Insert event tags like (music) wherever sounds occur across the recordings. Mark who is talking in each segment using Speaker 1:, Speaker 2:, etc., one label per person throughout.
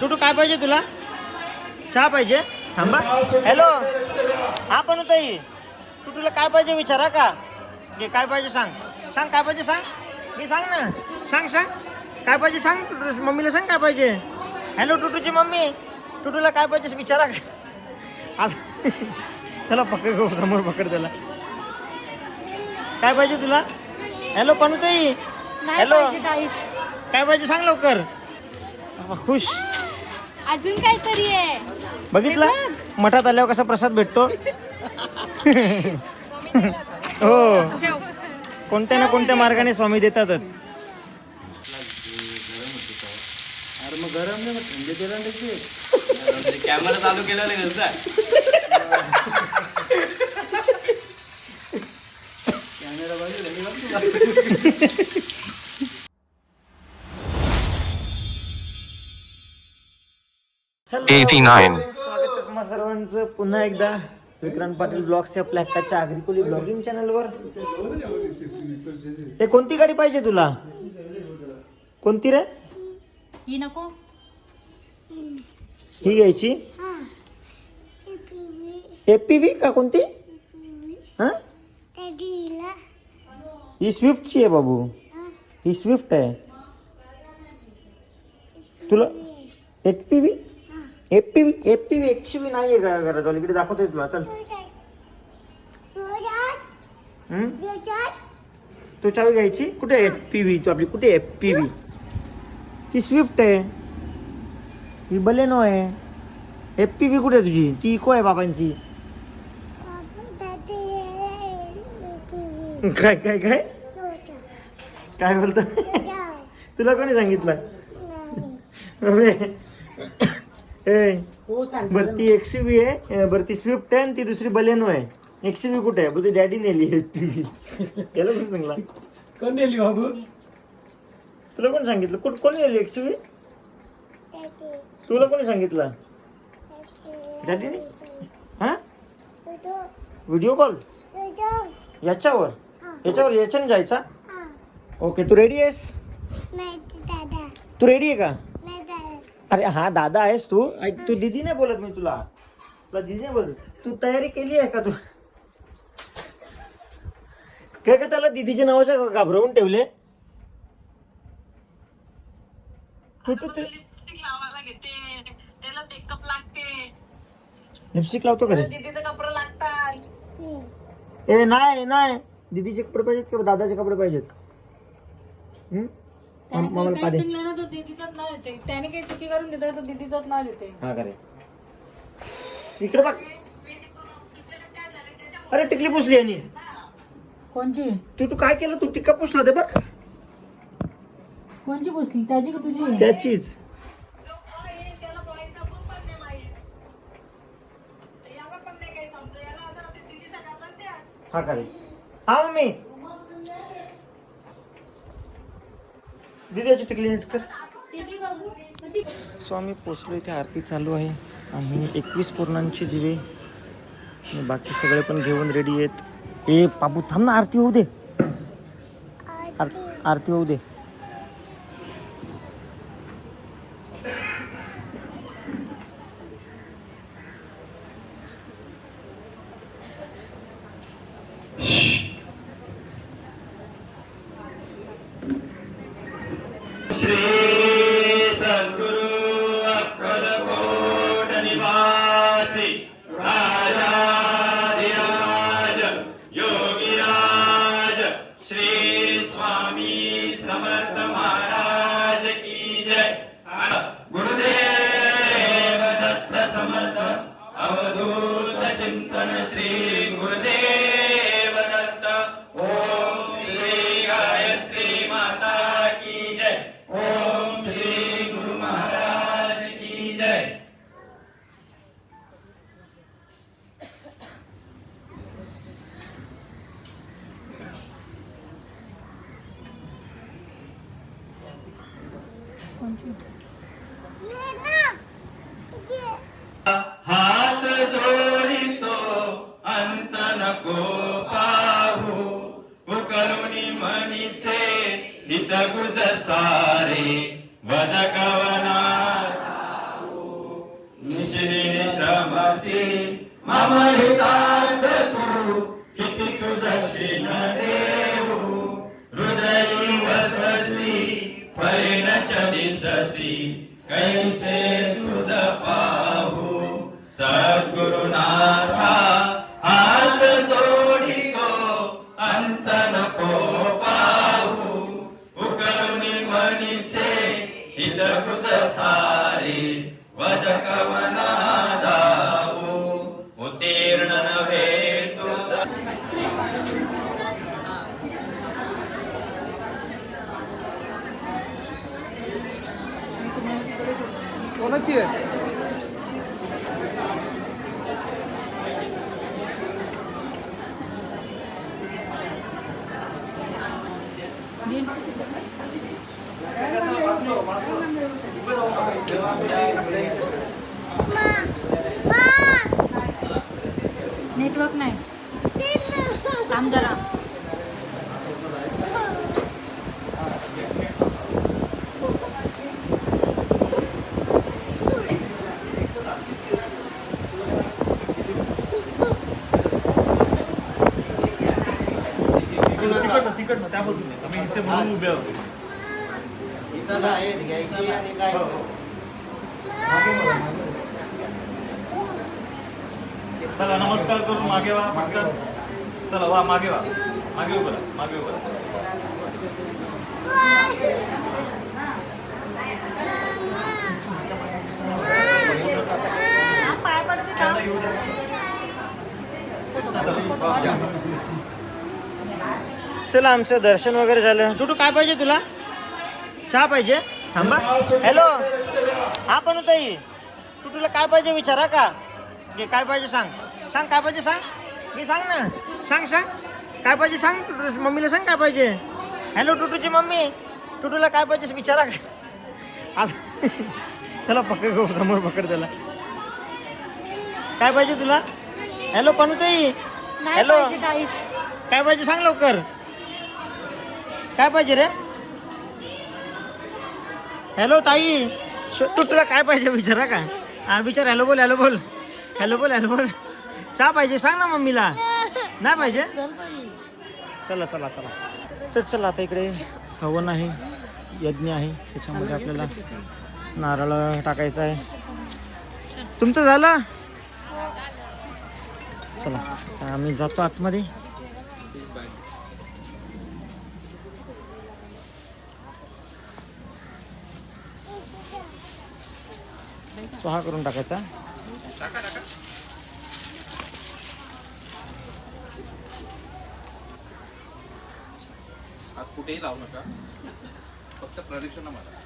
Speaker 1: टुटू काय पाहिजे तुला? चहा पाहिजे? थांबा. हॅलो हा पण ताई तुला काय पाहिजे विचारा का? घे काय पाहिजे सांग. सांग काय पाहिजे सांग? मी सांग ना. सांग सांग. काय पाहिजे सांग? टुटू मम्मीला सांग काय पाहिजे? Hello टुटूची mummy. टुटूला काय पाहिजे विचारा का? त्याला पकड गो समोर पकड त्याला. काय पाहिजे तुला? हॅलो पणुताई हॅलो काय पाहिजे सांग लवकर. खुश.
Speaker 2: अजून काहीतरी आहे.
Speaker 1: बघितलं? मठात आल्यावर कसा प्रसाद भेटतो? हो. कोणत्या ना कोणत्या मार्गाने स्वामी देतातच. अरे मग गरम नाही थंडी तेला
Speaker 3: कॅमेरा चालू केला नाही
Speaker 1: स्वागत आहे तुम्हा सर्वांचं. पुन्हा एकदा विक्रांत पाटील ब्लॉग्सच्या आपल्या हक्काच्या आग्रिकोली ब्लॉगिंग चॅनलवर. हे कोणती गाडी पाहिजे तुला? कोणती रे?
Speaker 2: ही नको.
Speaker 1: ही घ्यायची? एपीव्ही का कोणती? हा? ही स्विफ्टची आहे बाबू. ही. स्विफ्ट आहे. तुला एपीव्ही एपीव्ही एपीव्ही एक्सवी नाही आहे का घरात इकडे दाखवतोय तुला. चल. हम्म? तू चावी घ्यायची? कुठे आहे एपीव्ही तू आपली कुठे आहे एपीव्ही ती स्विफ्ट आहे. ही बलेनो आहे. एपीव्ही कुठे आहे तुझी? ती इको आहे बाबांची. काय काय काय? काय बोलतो? तुला कोणी सांगितलं? अबे, ए बरं ती एक्सयूव्ही आहे. बरं ती स्विफ्ट आहे आणि ती दुसरी बलेनो आहे. एक्सयूव्ही कुठे आहे? बोलते डॅडी नेली एपीव्ही याला कोणी सांगला
Speaker 3: कोण नेली बाबू?
Speaker 1: तुला कोण सांगितलं? कुठ कोणी नेली एक्सयूव्ही तुला कोणी सांगितलं? डॅडीने? हा? व्हिडिओ कॉल याच्यावर? याच्यावर याच्याने जायचा? ओके तू रेडी आहेस? तू रेडी आहे का? अरे हा दादा आहेस तू? ऐक तू दिदी नाही बोलत मी तुला. तुला दिदी नाही बोलत. तू तयारी केली आहे का तू? काय का त्याला दिदीच्या नावाच्या घाबरवून ठेवले? तू तू तू
Speaker 4: लावायला घेते. त्याला मेकअप लागते.
Speaker 1: लिपस्टिक लावतो का रे?
Speaker 4: दीदीचे कपडे लागतात.
Speaker 1: ए नाही नाही. दीदीचे कपडे पाहिजेत किंवा दादाचे कपडे पाहिजेत. हम्म? मम्माला पाडे
Speaker 2: ना तो दीदीचाच नाव येते. त्याने काही चुकी करून देतात तो दीदीचाच नाव येते.
Speaker 1: हा इकडे बघ. अरे टिकली पुसली यांनी.
Speaker 2: कोणची?
Speaker 1: तू तू काय केलं? तू टिक्का पुसला ते बघ.
Speaker 2: कोणची पुसली? त्याची का तुझी?
Speaker 1: त्याचीच. हा का रे हा मम्मी. स्वामी नीट कर. पोचलो इथे आरती चालू आहे. आम्ही एकवीस पूर्णांची दिवे बाकी सगळे पण घेऊन रेडी आहेत. ए बाबू थांब ना आरती होऊ दे. आर- आरती होऊ दे.
Speaker 5: श्री मम हितार्थ
Speaker 6: कोणाची आहे
Speaker 2: नेटवर्क नाही थांब जरा
Speaker 3: तिकडनं तिकडनं त्या बाजूने. आम्ही इथे म्हणून उभे होते. चला नमस्कार करून मागे वा पटकन चला वा मागे वा. मागे उभं मागे उभं राहा
Speaker 2: हा, पाय पडते का?
Speaker 1: चला आमचं दर्शन वगैरे झालं. टुटू काय पाहिजे तुला? चहा पाहिजे? थांबा. हॅलो हा पण ताई तू तुला काय पाहिजे विचारा का? घे काय पाहिजे सांग. सांग काय पाहिजे सांग? मी सांग ना. सांग सांग. काय पाहिजे सांग? टुटू मम्मीला सांग काय पाहिजे. Hello टुटूची mummy. टुटूला काय पाहिजे विचारा का? त्याला पकड गो समोर पकड त्याला. काय पाहिजे तुला? हॅलो पणुताई हॅलो काय पाहिजे सांग लवकर. काय पाहिजे रे? हॅलो ताई. तू तुला काय पाहिजे विचारा का हा विचार. हॅलो बोल हॅलो बोल. हॅलो बोल हॅलो बोल. चहा पाहिजे सांग ना मम्मीला. नाही पाहिजे? चला चला चला तर चला आता इकडे. हवन आहे यज्ञ आहे. त्याच्यामध्ये आपल्याला नारळ टाकायचा आहे. तुमचं झालं. चला आता आम्ही जातो आतमध्ये. स्वाहा करून टाकायचा.
Speaker 7: आज कुठेही लावू नका. फक्त प्रदक्षिणा मारा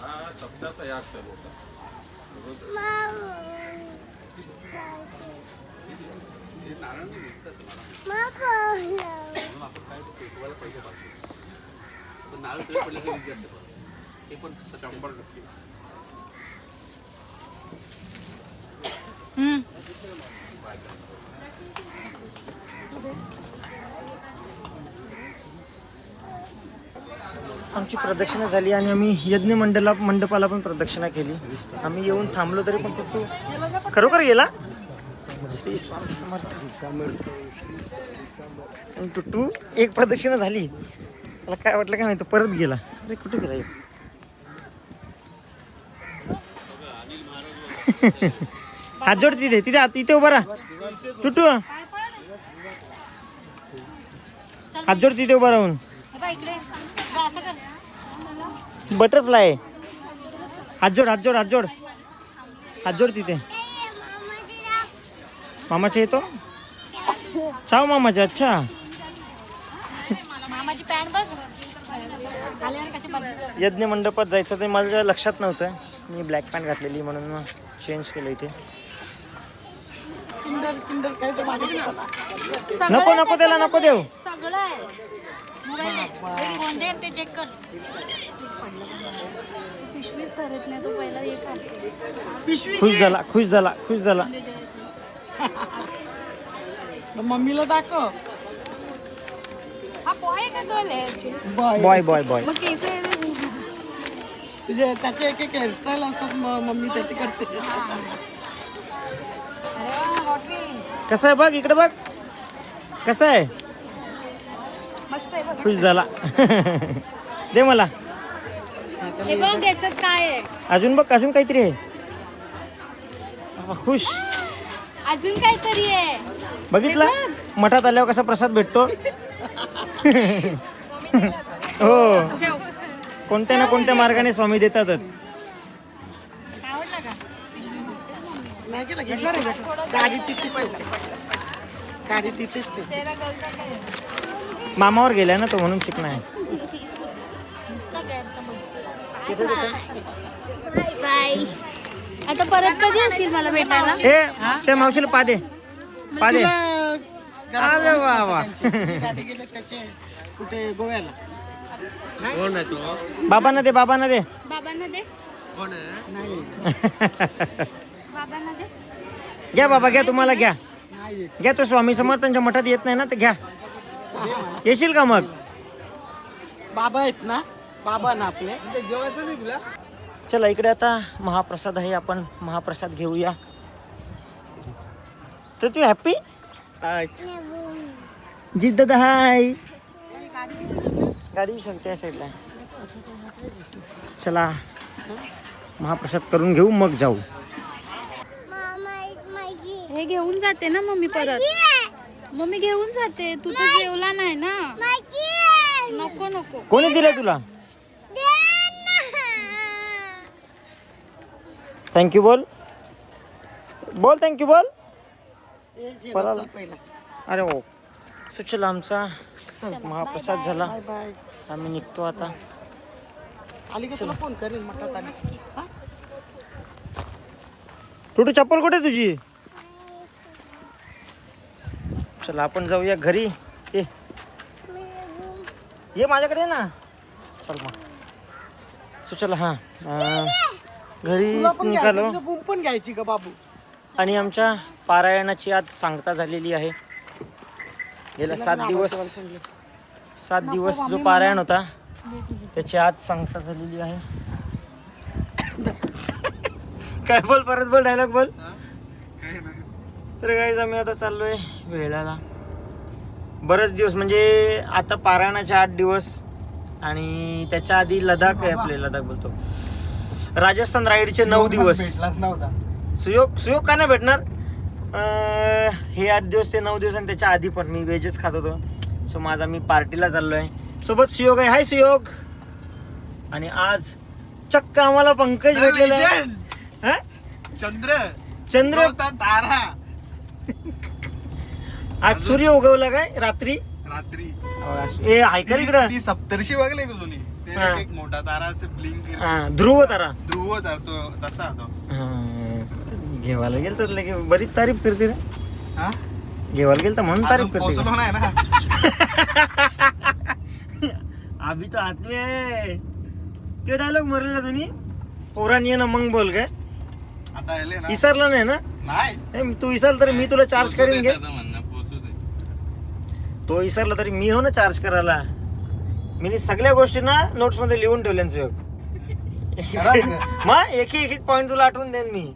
Speaker 7: हा शब्दाचा या अक्षर होता.
Speaker 1: आमची प्रदक्षिणा झाली आणि आम्ही यज्ञ मंडला मंडपाला पण प्रदक्षिणा केली. आम्ही येऊन थांबलो तरी पण तू खरोखर गेला? श्री स्वामी समर्थ. एक प्रदक्षिणा झाली. मला काय वाटलं काय माहिती परत गेला. अरे कुठे गेला? (laughs) हात जोड तिथे तिथे इथे उभा राहा. टुटू हात जोड तिथे उभा राहून. बटरफ्लाय हात जोड हात जोड हात जोड. हात जोड तिथे. मामाच्या येतो? चाव मामाच्या अच्छा.
Speaker 2: मामाची बदल
Speaker 1: यज्ञ मंडपात जायचं ते माझ्या लक्षात नव्हतं. मी ब्लॅक पॅन्ट घातलेली म्हणून मग चेंज केलं इथे. नको नको त्याला नको देऊ.
Speaker 2: सगळं आहे. मोबाईल दे. कोणते आहेत ते चेक कर.
Speaker 8: पिशवीच धरत नाही तो पहिला एक आणतो
Speaker 1: खुश झाला खुश झाला खुश झाला. (laughs)
Speaker 6: मम्मीला दाखव.
Speaker 2: हा बॉय का गर्ल आहे ऍक्च्युली
Speaker 1: बॉय बॉय बॉय
Speaker 2: मग केस
Speaker 6: तुझे त्याचे एक एक हेअरस्टाईल असतात म- मम्मी त्याची करते.
Speaker 1: कसं आहे बघ इकडे बघ. कसं आहे?
Speaker 2: मस्त आहे बघ.
Speaker 1: खुश झाला. (laughs) दे मला.
Speaker 8: हे बघ याच्यात काय आहे?
Speaker 1: अजून बघ अजून काहीतरी आहे. खुश.
Speaker 8: अजून काहीतरी आहे.
Speaker 1: बघितलं? मठात आल्यावर कसा प्रसाद भेटतो? हो. कोणत्या ना कोणत्या मार्गाने स्वामी देतातच? मामावर गेलाय ना तो म्हणून शिकणार
Speaker 8: बाय. आता परत कधी येशील मला भेटायला?
Speaker 1: ए त्या मावशीला पा दे पा दे
Speaker 6: तुला
Speaker 1: अरे वा वा.
Speaker 6: गेले त्याचे कुठे गोव्याला?
Speaker 1: बाबांना दे बाबांना दे.
Speaker 8: बाबांना दे.
Speaker 6: नाही.
Speaker 8: बाबांना दे.
Speaker 1: घ्या बाबा घ्या तुम्हाला घ्या.
Speaker 6: नाही
Speaker 1: घ्या तो स्वामी समर्थांच्या मठात येत नाही ना तर घ्या. येशील का मग?
Speaker 6: बाबा आहेत ना? बाबा ना आपले. जेवायचं नाही तुला?
Speaker 1: चला इकडे आता महाप्रसाद आहे आपण महाप्रसाद घेऊया. तर तू हॅपी जिद्द हाय. गाडी शकते या साईडला चला महाप्रसाद करून घेऊ मग जाऊ.
Speaker 8: हे घेऊन जाते ना मम्मी परत. मम्मी घेऊन जाते तू तर जेवला नाही ना. नको नको.
Speaker 1: कोणी दिलं तुला? थँक्यू बोल बोल थँक्यू बोल पळाला. अरे हो. सुचला आमचा महाप्रसाद झाला.
Speaker 6: बाय बाय
Speaker 1: आम्ही निघतो आता.
Speaker 6: आली का तुला फोन करेन मठात आली?
Speaker 1: टुटू चप्पल कुठे आहे तुझी? चला आपण जाऊया घरी. ये. ये माझ्याकडे ये ना. चल मग. सुचला हां. घरी
Speaker 6: तुला पण
Speaker 1: निघालो
Speaker 6: घ्यायची बुम पण घ्यायची का बाबू.
Speaker 1: आणि आमच्या पारायणाची आज सांगता झालेली आहे. गेल्या सात दिवस सात दिवस जो पारायण होता त्याची आज सांगता झालेली आहे. काय बोल परत बोल डायलॉग बोल. तर काही आम्ही आता चाललोय वेळाला. बरेच दिवस म्हणजे आता पारायणाचे आठ दिवस आणि त्याच्या आधी लडाख आहे आपले लडाख बोलतो. राजस्थान राईडचे नऊ दिवस.
Speaker 6: भेटलाच नव्हता.
Speaker 1: सुयोग सुयोग का नाही भेटणार? अं, हे आठ दिवस ते नऊ दिवस आणि त्याच्या आधी पण मी व्हेजच खात होतो. सो माझा मी पार्टीला चाललोय. सोबत सुयोग आहे. हाय सुयोग. आणि आज चक्क आम्हाला पंकज भेटलेला आहे. हा?
Speaker 5: चंद्र!
Speaker 1: चंद्र?
Speaker 5: तारा.
Speaker 1: आज सूर्य उगवला काय? रात्री?
Speaker 5: रात्री.
Speaker 1: ए ऐका इकडं?
Speaker 5: ती सप्तर्षी बघले का तुम्ही
Speaker 1: हा.
Speaker 5: एक मोठा तारा असे ब्लिंक
Speaker 1: हा, ध्रुव तारा।
Speaker 5: ध्रुव तारा तो तसा तो।
Speaker 1: हा, घेवायला गेल तर लगे बरीच तारीफ करते रे
Speaker 5: हा?
Speaker 1: घेवायला गेल तर म्हणून
Speaker 5: अजून
Speaker 1: तारीफ करते
Speaker 5: पोहोचलो नाही ना (laughs)
Speaker 1: अभि तो आहे ते डायलॉग मरलेला तुम्ही पोरान ये ना मग बोल काय
Speaker 5: आता आले ना।
Speaker 1: विसरला नाही ना?
Speaker 5: नाही।
Speaker 1: नाही, तू विसरला तरी मी तुला चार्ज करीन घे। तो विसरला तरी मी हो ना चार्ज करायला? मी सगळ्या गोष्टी ना नोट्समध्ये लिहून ठेवल्या सुयोग? मग एक एक एक पॉइंट तुला आठवून देईन मी.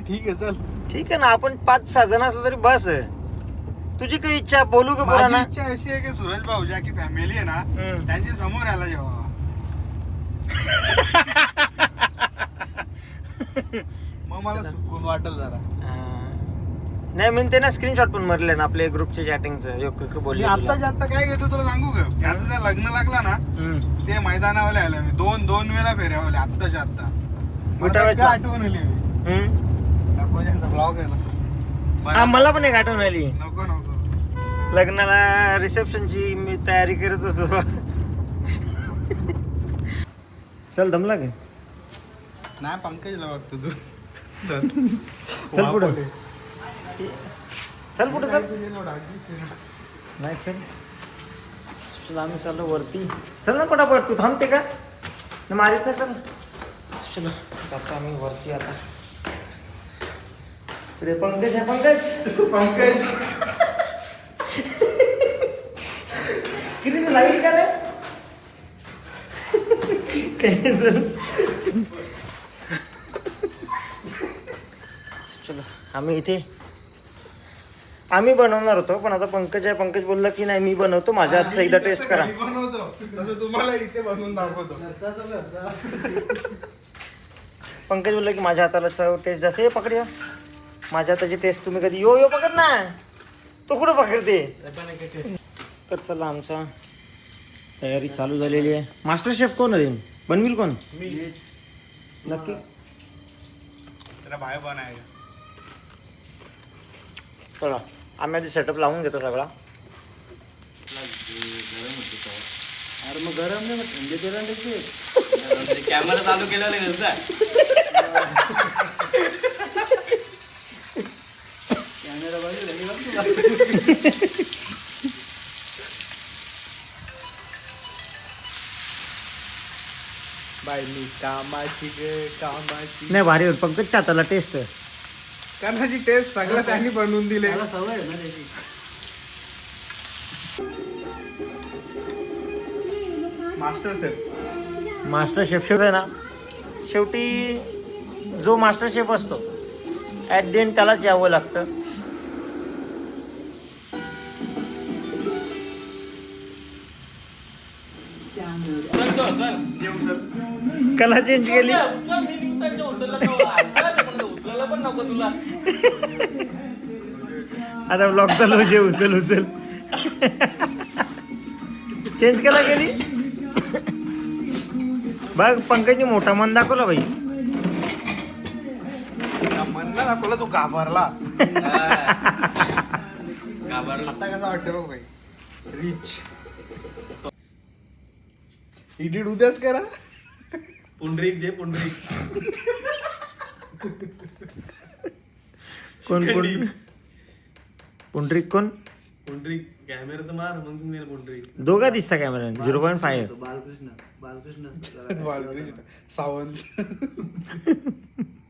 Speaker 5: ठीक आहे चल.
Speaker 1: ठीक आहे ना आपण पाच सहा जण असलो तरी बस. तुझी काही इच्छा बोलू का
Speaker 5: माझी
Speaker 1: ना
Speaker 5: इच्छा अशी आहे की सूरज भाऊच्या की फॅमिली आहे ना
Speaker 1: हम्म.
Speaker 5: त्यांच्यासमोर यायला जेव्हा (laughs) मग मला सुकून वाटेल जरा.
Speaker 1: नाही मी ते ना स्क्रीनशॉट पण मारले ना आपल्या ग्रुपच्या चॅटिंगचं योग
Speaker 5: मी
Speaker 1: बोलले
Speaker 5: आत्ताच्या आत्ता काय घेतो तुला सांगू का? याचं जर लग्न लागला ना
Speaker 1: हम्म.
Speaker 5: ते मैदानावाले आले. मी दोन दोन वेळा फेऱ्यावले आत्ताच्या आत्ता. मला? काय आठवण आली? मी
Speaker 1: हम्म.
Speaker 5: नको यांचा ब्लॉग आहे
Speaker 1: हा
Speaker 5: ना
Speaker 1: मला पण एक आठवण आली.
Speaker 5: नको नको.
Speaker 1: लग्नाला रिसेप्शनची मी तयारी करत होतो. चल दमला का?
Speaker 5: नाही पंकजला बघतो तू. चल
Speaker 1: चल पुढं चल पुढे चल. नाही चल. चल आम्ही चाललो वरती. चल ना पटापट तू थांबते का? न मारित ना चल. चलो जातो आम्ही वरती आता. इकडे पंकज आहे पंकज.
Speaker 5: पंकज.
Speaker 1: लाइट का रे? चलो आम्ही इथे आम्ही बनवणार होतो पण आता पंकज आहे पंकज बोलला की नाही मी बनवतो माझ्या हातचं एकदा टेस्ट करा.
Speaker 9: घरी बनवतो. तसं तुम्हाला इथे बनवून दाखवतो.
Speaker 1: पंकज बोलला की माझ्या हाताला चव टेस्ट जास्त हे पकड या. माझ्या हाताची टेस्ट तुम्ही कधी यो यो पकड ना. तो कुठं पकडते? तर चला आमचा तयारी चालू झालेली आहे. मास्टर शेफ कोण आहे? बनवील कोण? नक्की.
Speaker 9: त्याला बाहेर बनायचं
Speaker 1: चला. आम्ही आधी सेटअप लावून घेतो सगळा.
Speaker 3: कॅमेरा चालू केलेला कसं
Speaker 9: बाई मी कामाची ग कामाची.
Speaker 1: नाही भारी होत पंकजच्या हाताला टेस्ट
Speaker 9: कानाची टेस्ट सगळं त्यांनी बनवून दिले. Master chef
Speaker 1: master chef chef आहे ना. शेवटी जो मास्टर शेफ असतो ॲट द एंड त्यालाच यावं लागतं. कला चेंज केली. आता ब्लॉग चालू जे उचल उचल. चेंज केला गेली बघ पंकजने मोठा मन दाखवला बाई.
Speaker 9: म्हणणं दाखवला तू घाबरला.
Speaker 3: घाबरला
Speaker 9: आता कसं वाटतं बघ बाई. रिच उद्याच करा.
Speaker 3: पुंडरीक जे पुंडरीक.
Speaker 1: कोण कोण? पुंडरीक कोण?
Speaker 3: पुंडरीक कॅमेरा तर मार मग समजेल पुंडरीक
Speaker 1: दोघा दिसता camera. Zero point five.
Speaker 9: Balkrishna Sawant. (laughs)